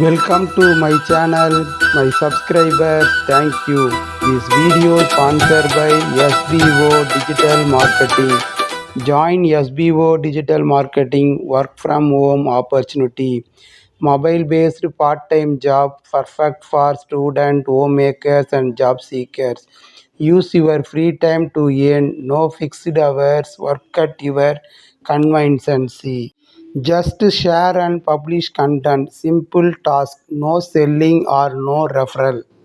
Welcome to my channel, my subscribers. Thank you. This video is sponsored by SBO Digital Marketing. Join SBO Digital Marketing work from home opportunity. Mobile based part time job perfect for student, homemakers, and job seekers. Use your free time to earn no fixed hours. Work at your convenience. Just share and publish content. Simple task. No selling or no referral.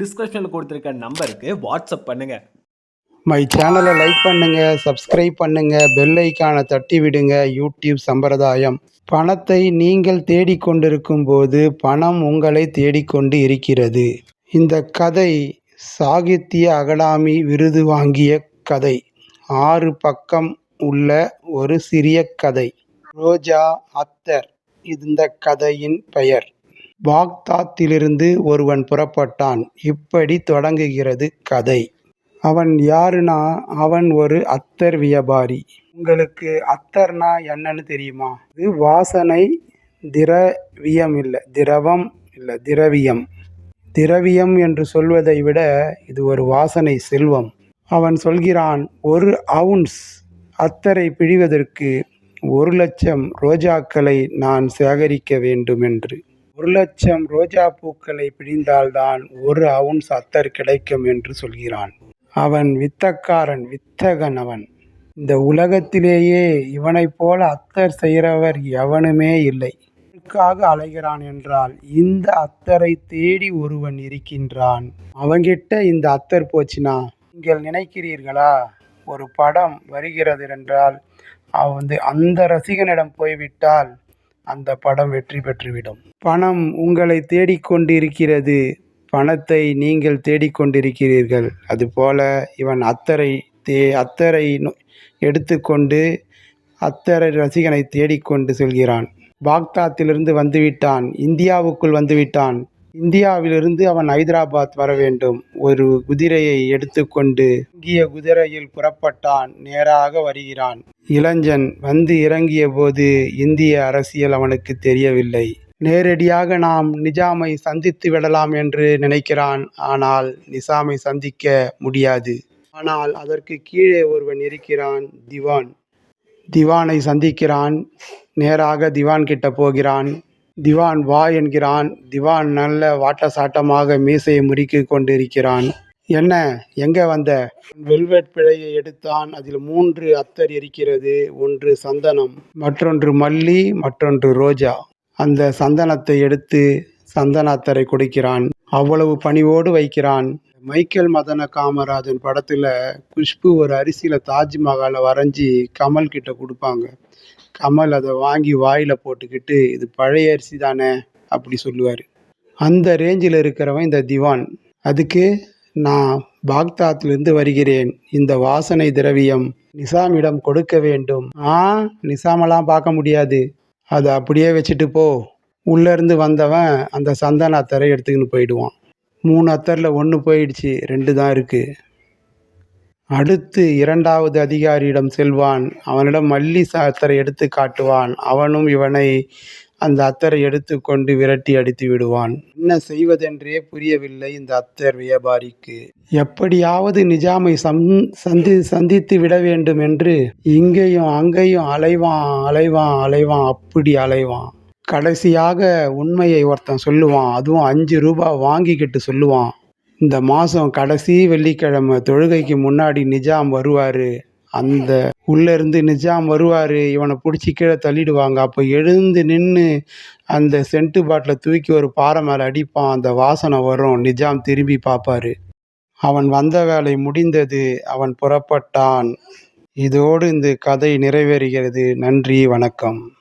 டிஸ்கிரிப்ஷன்ல கொடுத்துருக்க நம்பருக்கு WhatsApp பண்ணுங்க. My சேனலை like பண்ணுங்க subscribe பண்ணுங்க bell ஐக்கானை தட்டி விடுங்க யூடியூப் சம்பிரதாயம். பணத்தை நீங்கள் தேடிக்கொண்டிருக்கும் போது பணம் உங்களை தேடிக்கொண்டு இருக்கிறது. இந்த கதை சாகித்ய அகாடமி விருது வாங்கிய கதை. ஆறு பக்கம் உள்ள ஒரு சிறிய கதை. ரோஜா அத்தர் இந்த கதையின் பெயர். பாக்தாத்திலிருந்து ஒருவன் புறப்பட்டான். இப்படி தொடங்குகிறது கதை. அவன் யாருன்னா அவன் ஒரு அத்தர் வியாபாரி. உங்களுக்கு அத்தர்னா என்னன்னு தெரியுமா? இது வாசனை திரவியம் இல்லை திரவம் இல்லை திரவியம். திரவியம் என்று சொல்வதை விட இது ஒரு வாசனை செல்வம். அவன் சொல்கிறான் ஒரு அவுன்ஸ் அத்தரை பிழிவதற்கு ஒரு லட்சம் ரோஜாக்களை நான் சேகரிக்க வேண்டும் என்று ஒரு லட்சம் ரோஜா பூக்களை பிழிந்தால்தான் ஒரு அவுன்ஸ் அத்தர் கிடைக்கும் என்று சொல்கிறான். அவன் வித்தக்காரன் வித்தகன் அவன். இந்த உலகத்திலேயே இவனைப் போல அத்தர் செய்கிறவர் எவனுமே இல்லை. எதற்காக அலைகிறான் என்றால் இந்த அத்தரை தேடி ஒருவன் இருக்கின்றான். அவன்கிட்ட இந்த அத்தர் போச்சுனா நீங்கள் நினைக்கிறீர்களா? ஒரு படம் வருகிறது என்றால் அவன் வந்து அந்த ரசிகனிடம் போய்விட்டால் அந்த படம் வெற்றி பெற்றுவிடும். பணம் உங்களை தேடிக்கொண்டிருக்கிறது. பணத்தை நீங்கள் தேடிக்கொண்டிருக்கிறீர்கள். அதுபோல இவன் அத்தரை தே அத்தரை எடுத்துக்கொண்டு அத்தரை ரசிகனை தேடிக்கொண்டு செல்கிறான். பாக்தாத்திலிருந்து வந்துவிட்டான். இந்தியாவுக்குள் வந்துவிட்டான். இந்தியாவிலிருந்து அவன் ஹைதராபாத் வர வேண்டும். ஒரு குதிரையை எடுத்துக்கொண்டு இங்கிய குதிரையில் புறப்பட்டான். நேராக வருகிறான். இளைஞன் வந்து இறங்கிய போது இந்திய அரசியல் அவனுக்கு தெரியவில்லை. நேரடியாக நாம் நிஜாமை சந்தித்து விடலாம் என்று நினைக்கிறான். ஆனால் நிசாமை சந்திக்க முடியாது. ஆனால் அதற்கு கீழே ஒருவன் இருக்கிறான். திவான். திவானை சந்திக்கிறான். நேராக திவான் கிட்ட போகிறான். திவான் வா என்கிறான். திவான் நல்ல வாட்ட சாட்டமாக மீசையை முறுக்கி கொண்டிருக்கிறான். என்ன எங்கே வந்த? வெல்வெட் பிழையை எடுத்தான். அதில் மூன்று அத்தர் இருக்கிறது. ஒன்று சந்தனம் மற்றொன்று மல்லி மற்றொன்று ரோஜா. அந்த சந்தனத்தை எடுத்து சந்தன அத்தரை கொடுக்கிறான். அவ்வளவு பணிவோடு வைக்கிறான். மைக்கேல் மதன காமராஜன் படத்தில் குஷ்பு ஒரு அரிசியில் தாஜ்மஹாலை வரைஞ்சி கமல் கிட்ட கொடுப்பாங்க. கமல் அதை வாங்கி வாயில் போட்டுக்கிட்டு இது பழைய அரிசி தானே அப்படி சொல்லுவார். அந்த ரேஞ்சில் இருக்கிறவன் இந்த திவான். அதுக்கு நான் பாக்தாத்திலிருந்து வருகிறேன். இந்த வாசனை திரவியம் நிசாமிடம் கொடுக்க வேண்டும். ஆ நிசாமெல்லாம் பார்க்க முடியாது. அதை அப்படியே வச்சுட்டு போ. உள்ளேருந்து வந்தவன் அந்த சந்தன அத்தரை எடுத்துக்கின்னு போயிடுவான். மூணு அத்தரில் ஒன்று போயிடுச்சு ரெண்டு தான் இருக்குது அடுத்து இரண்டாவது அதிகாரியிடம் செல்வான். அவனிடம் மல்லி அத்தரை எடுத்து காட்டுவான். அவனும் இவனை அந்த அத்தரை எடுத்துக்கொண்டு விரட்டி அடித்து விடுவான். என்ன செய்வதென்றே புரியவில்லை இந்த அத்தர் வியாபாரிக்கு. எப்படியாவது நிஜாமை சம் சந்தி சந்தித்து விட வேண்டும் என்று இங்கேயும் அங்கேயும் அலைவான் அலைவான் அலைவான் அப்படி அலைவான். கடைசியாக உண்மையை ஒருத்தன் சொல்லுவான். அதுவும் அஞ்சு ரூபாய் வாங்கிக்கிட்டு சொல்லுவான். இந்த மாதம் கடைசி வெள்ளிக்கிழமை தொழுகைக்கு முன்னாடி நிஜாம் வருவார். அந்த உள்ளேருந்து நிஜாம் வருவார். இவனை பிடிச்சி கீழே தள்ளிடுவாங்க. அப்போ எழுந்து நின்று அந்த சென்ட்டு பாட்டில் தூக்கி ஒரு பாறை மேலே அடிப்பான். அந்த வாசனை வரும். நிஜாம் திரும்பி பார்ப்பாரு. அவன் வந்த வேலை முடிந்தது. அவன் புறப்பட்டான். இதோடு இந்த கதை நிறைவேறுகிறது. நன்றி. வணக்கம்.